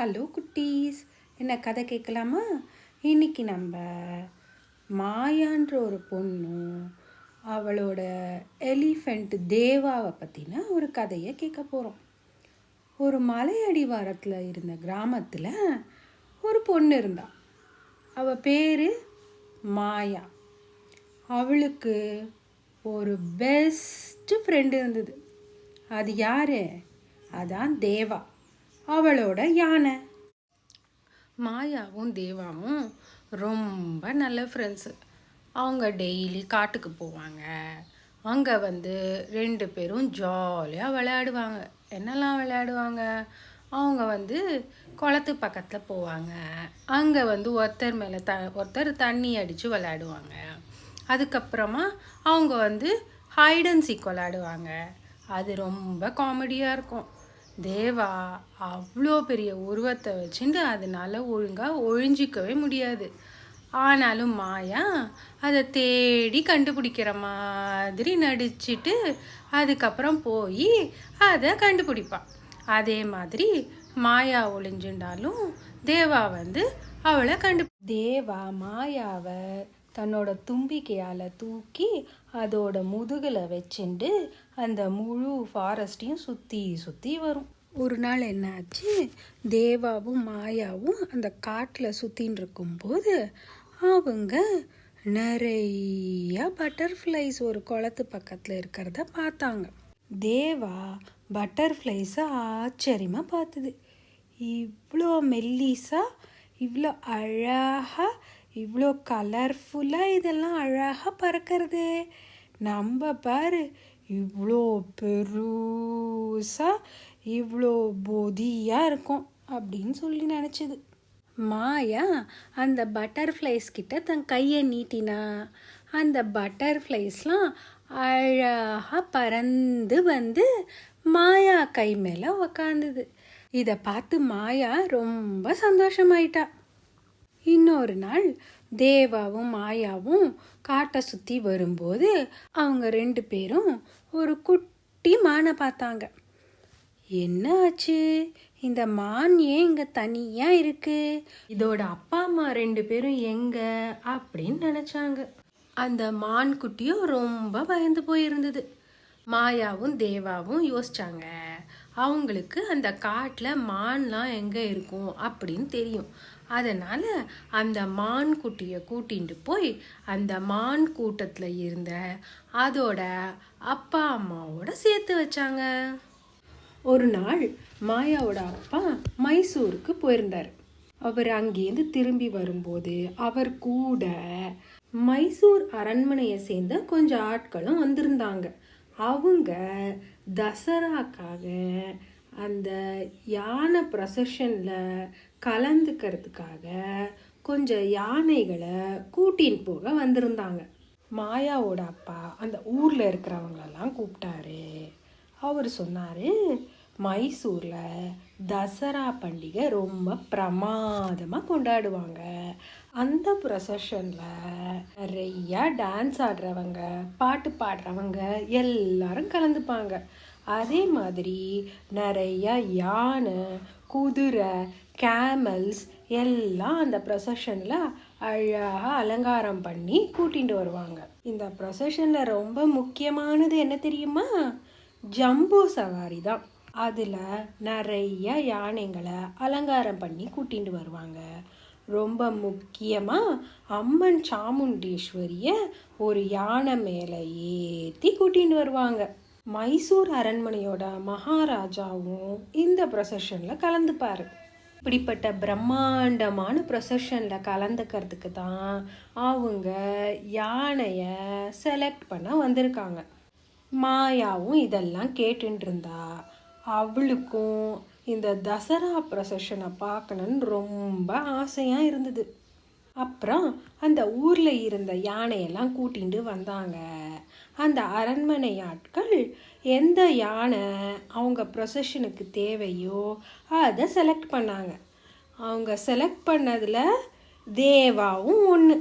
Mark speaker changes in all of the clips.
Speaker 1: Hello குட்டீஸ். என்ன கதை கேட்கலாமா? இன்னைக்கு நம்ம மாயான்ற ஒரு பொண்ணும் அவளோட எலிஃபெண்ட் தேவாவை பற்றின ஒரு கதையை கேட்க போகிறோம் ஒரு மலையடிவாரத்தில் இருந்த கிராமத்தில் ஒரு பொண்ணு இருந்தா. அவள் பேர் மாயா. அவளுக்கு ஒரு பெஸ்ட்டு ஃப்ரெண்டு இருந்தது. அது யார்? அதான் தேவா. அவளோட யானை. மாயாவும் தேவாவும் ரொம்ப நல்ல ஃப்ரெண்ட்ஸு அவங்க டெய்லி காட்டுக்கு போவாங்க. அங்கே வந்து ரெண்டு பேரும் ஜாலியாக விளையாடுவாங்க. என்னெல்லாம் விளையாடுவாங்க? அவங்க வந்து குளத்து பக்கத்தில் போவாங்க. அங்கே வந்து ஒருத்தர் மேலே த ஒருத்தர் தண்ணி அடித்து விளையாடுவாங்க. அதுக்கப்புறமா அவங்க வந்து ஹைட் அண்ட் சீக் விளையாடுவாங்க. அது ரொம்ப காமெடியாக இருக்கும். தேவா அவ்வளோ பெரிய உருவத்தை வச்சுட்டு அதனால் ஒழுங்காக ஒழிஞ்சிக்கவே முடியாது. ஆனாலும் மாயா அதை தேடி கண்டுபிடிக்கிற மாதிரி நடிச்சிட்டு அதுக்கப்புறம் போய் அதை கண்டுபிடிப்பான் அதே மாதிரி மாயா ஒளிஞ்சுண்டாலும் தேவா வந்து அவளை கண்டு தேவா மாயாவை தன்னோட தும்பிக்கையால் தூக்கி அதோட முதுகில் வச்சுண்டு அந்த முழு ஃபாரஸ்ட்டையும் சுற்றி சுற்றி வரும். ஒரு நாள் என்னாச்சு தேவாவும் மாயாவும் அந்த காட்டில் சுற்றின்னு இருக்கும்போது அவங்க நிறைய பட்டர்ஃப்ளைஸ் ஒரு குளத்து பக்கத்தில் இருக்கிறத பார்த்தாங்க. தேவா பட்டர்ஃப்ளைஸை ஆச்சரியமாக பார்த்துது. இவ்வளோ மெல்லிஸா இவ்வளோ அழகாக இவ்வளோ கலர்ஃபுல்லாக இதெல்லாம் அழகாக பறக்கிறது. நம்ம பாரு இவ்வளோ பெருசாக இவ்வளோ பொதியாக இருக்கும் அப்படின்னு சொல்லி நினச்சிது. மாயா அந்த பட்டர்ஃப்ளைஸ் கிட்ட தன் கையை நீட்டினா அந்த பட்டர்ஃப்ளைஸ்லாம் அழகாக பறந்து வந்து மாயா கை மேலே உக்காந்துது. இதை பார்த்து மாயா ரொம்ப சந்தோஷமாயிட்டா. இன்னொரு நாள் தேவாவும் மாயாவும் காட்டை சுற்றி வரும்போது அவங்க ரெண்டு பேரும் ஒரு குட்டி மானை பார்த்தாங்க. என்ன ஆச்சு இந்த மான் ஏன் இங்கே தனியாக இருக்கு? இதோட அப்பா அம்மா ரெண்டு பேரும் எங்க? அப்படின்னு நினச்சாங்க. அந்த மான் குட்டியும் ரொம்ப பயந்து போயிருந்தது. மாயாவும் தேவாவும் யோசிச்சாங்க அவங்களுக்கு அந்த காட்டில் மான்லாம் எங்கே இருக்கும் அப்படின்னு தெரியும். அதனால் அந்த மான் குட்டியை கூட்டிகிட்டு போய் அந்த மான் கூட்டத்தில் இருந்த அதோட அப்பா அம்மாவோட சேர்த்து வச்சாங்க. ஒரு நாள் மாயாவோட அப்பா மைசூருக்கு போயிருந்தார். அவர் அங்கேருந்து திரும்பி வரும்போது அவர் கூட மைசூர் அரண்மனையை சேர்ந்த கொஞ்சம் ஆட்களும் வந்திருந்தாங்க. அவங்க தசராக்காக அந்த யானை ப்ரொசஷனில் கலந்துக்கிறதுக்காக கொஞ்சம் யானைகளை கூட்டின்னு போக வந்திருந்தாங்க. மாயாவோட அப்பா அந்த ஊரில் இருக்கிறவங்களெல்லாம் கூப்பிட்டாரு. அவர் சொன்னார் மைசூரில் தசரா பண்டிகை ரொம்ப பிரமாதமாக கொண்டாடுவாங்க. அந்த ப்ரொசஷனில் நிறையா டான்ஸ் ஆடுறவங்க பாட்டு பாடுறவங்க எல்லாரும் கலந்துப்பாங்க. அதே மாதிரி நிறையா யானை குதிரை கேமல்ஸ் எல்லாம் அந்த ப்ரொசஷனில் அழகாக அலங்காரம் பண்ணி கூட்டிகிட்டு வருவாங்க. இந்த ப்ரொசஷனில் ரொம்ப முக்கியமானது என்ன தெரியுமா? ஜம்போ சவாரி தான். அதில் நிறைய யானைங்களை அலங்காரம் பண்ணி கூட்டிகிட்டு வருவாங்க. ரொம்ப முக்கியமாக அம்மன் சாமுண்டீஸ்வரியை ஒரு யானை மேலே ஏற்றி கூட்டிகிட்டு வருவாங்க. மைசூர் அரண்மனையோட மகாராஜாவும் இந்த ப்ரொசஷனில் கலந்துப்பார். இப்படிப்பட்ட பிரம்மாண்டமான ப்ரொசஷனில் கலந்துக்கிறதுக்கு தான் அவங்க யானையை செலக்ட் பண்ண வந்திருக்காங்க. மாயாவும் இதெல்லாம் கேட்டுட்டு இருந்தா அவளுக்கும் இந்த தசரா ப்ரொசஷனை பார்க்கணுன்னு ரொம்ப ஆசையாக இருந்தது. அப்புறம் அந்த ஊரில் இருந்த யானையெல்லாம் கூட்டிகிட்டு வந்தாங்க. அந்த அரண்மனை ஆட்கள் எந்த யானை அவங்க ப்ரொசஷனுக்கு தேவையோ அதை செலக்ட் பண்ணாங்க. அவங்க செலக்ட் பண்ணதில் தேவாவும் ஒன்று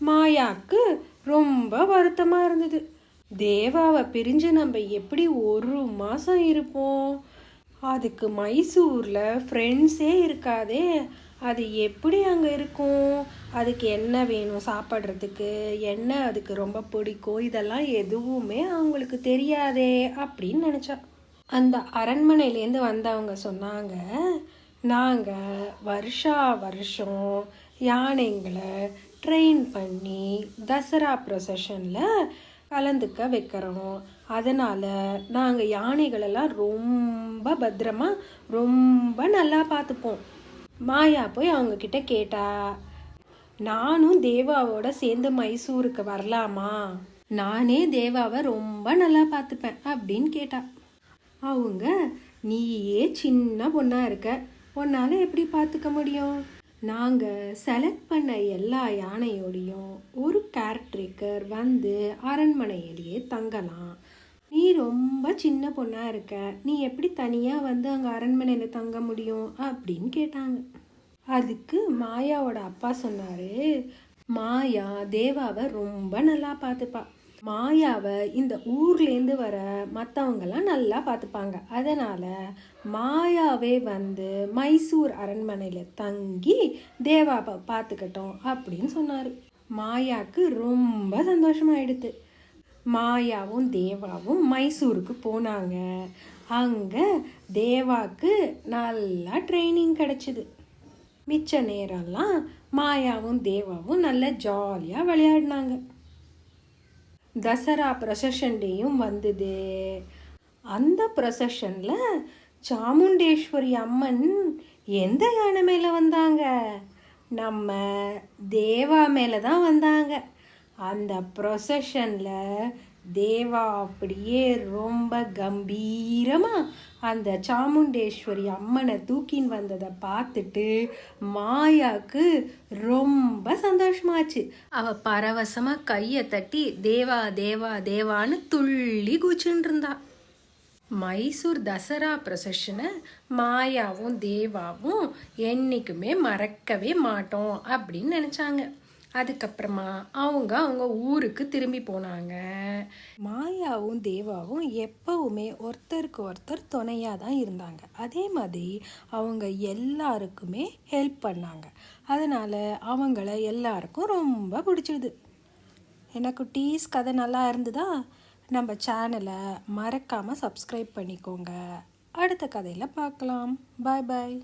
Speaker 1: மாயாவுக்கு ரொம்ப வருத்தமாக இருந்தது. தேவாவை பிரிஞ்சு நம்ம எப்படி ஒரு மாதம் இருப்போம்? அதுக்கு மைசூரில் ஃப்ரெண்ட்ஸே இருக்காதே. அது எப்படி அங்கே இருக்கும்? அதுக்கு என்ன வேணும் சாப்பிட்றதுக்கு? என்ன அதுக்கு ரொம்ப பிடிக்கும்? இதெல்லாம் எதுவுமே அவங்களுக்கு தெரியாதே அப்படின்னு நினச்சா. அந்த அரண்மனையிலேருந்து வந்தவங்க சொன்னாங்க நாங்கள் வருஷா வருஷம் யானைங்களை ட்ரெயின் பண்ணி தசரா ப்ரொசஷனில் கலந்துக்க வைக்கிறோம் அதனால் நாங்கள் யானைகளெல்லாம் ரொம்ப பத்திரமா ரொம்ப நல்லா பார்த்துப்போம். மாயா போய் அவங்கக்கிட்ட கேட்டா நானும் தேவாவோட சேர்ந்து மைசூருக்கு வரலாமா? நானே தேவாவை ரொம்ப நல்லா பார்த்துப்பேன் அப்படின்னு கேட்டா. அவங்க நீயே சின்ன பொண்ணாக இருக்க உன்னால் எப்படி பார்த்துக்க முடியும்? நாங்கள் செலக்ட் பண்ண எல்லா யானையோடையும் ஒரு கேரக்டரிக்கர் வந்து அரண்மனையிலேயே தங்கலாம். நீ ரொம்ப சின்ன பொண்ணாக இருக்க. நீ எப்படி தனியாக வந்து அங்கே அரண்மனையில் தங்க முடியும் அப்படின்னு கேட்டாங்க. அதுக்கு மாயாவோட அப்பா சொன்னார் மாயா தேவாவை ரொம்ப நல்லா பார்த்துப்பா. மாயாவை இந்த ஊர்லேருந்து வர மற்றவங்கெல்லாம் நல்லா பார்த்துப்பாங்க அதனால் மாயாவே வந்து மைசூர் அரண்மனையில் தங்கி தேவாவை பார்த்துக்கட்டும் அப்படின்னு சொன்னார். மாயாவுக்கு ரொம்ப சந்தோஷமாயிடுது மாயாவும் தேவாவும் மைசூருக்கு போனாங்க. அங்கே தேவாக்கு நல்லா ட்ரைனிங் கிடச்சிது. மிச்ச நேரம்லாம் மாயாவும் தேவாவும் நல்லா ஜாலியாக விளையாடினாங்க. தசரா ப்ரொசஷன் டேயும் வந்தது. அந்த ப்ரொசஷனில் சாமுண்டேஸ்வரி அம்மன் எந்த யானை மேலே வந்தாங்க? நம்ம தேவா மேலே தான் வந்தாங்க. அந்த ப்ரொசஷனில் தேவா அப்படியே ரொம்ப கம்பீரமாக அந்த சாமுண்டேஸ்வரி அம்மனை தூக்கின்னு வந்ததை பார்த்துட்டு மாயாக்கு ரொம்ப சந்தோஷமாச்சு. அவ பரவசமாக கையை தட்டி தேவா தேவா தேவான்னு துள்ளி குச்சின்னு இருந்தா. மைசூர் தசரா ப்ரொசஷனை மாயாவும் தேவாவும் என்றைக்குமே மறக்கவே மாட்டோம் அப்படின்னு நினச்சாங்க. அதுக்கப்புறமா அவங்க அவங்க ஊருக்கு திரும்பி போனாங்க. மாயாவும் தேவாவும் எப்பவுமே ஒருத்தருக்கு ஒருத்தர் துணையாக தான் இருந்தாங்க. அதே மாதிரி அவங்க எல்லாருக்குமே ஹெல்ப் பண்ணாங்க. அதனால் அவங்கள எல்லாருக்கும் ரொம்ப பிடிச்சிது என்ன குட்டீஸ் கதை நல்லா இருந்ததா? நம்ம சேனலை மறக்காமல் சப்ஸ்கிரைப் பண்ணிக்கோங்க. அடுத்த கதையில் பார்க்கலாம். பாய் பாய்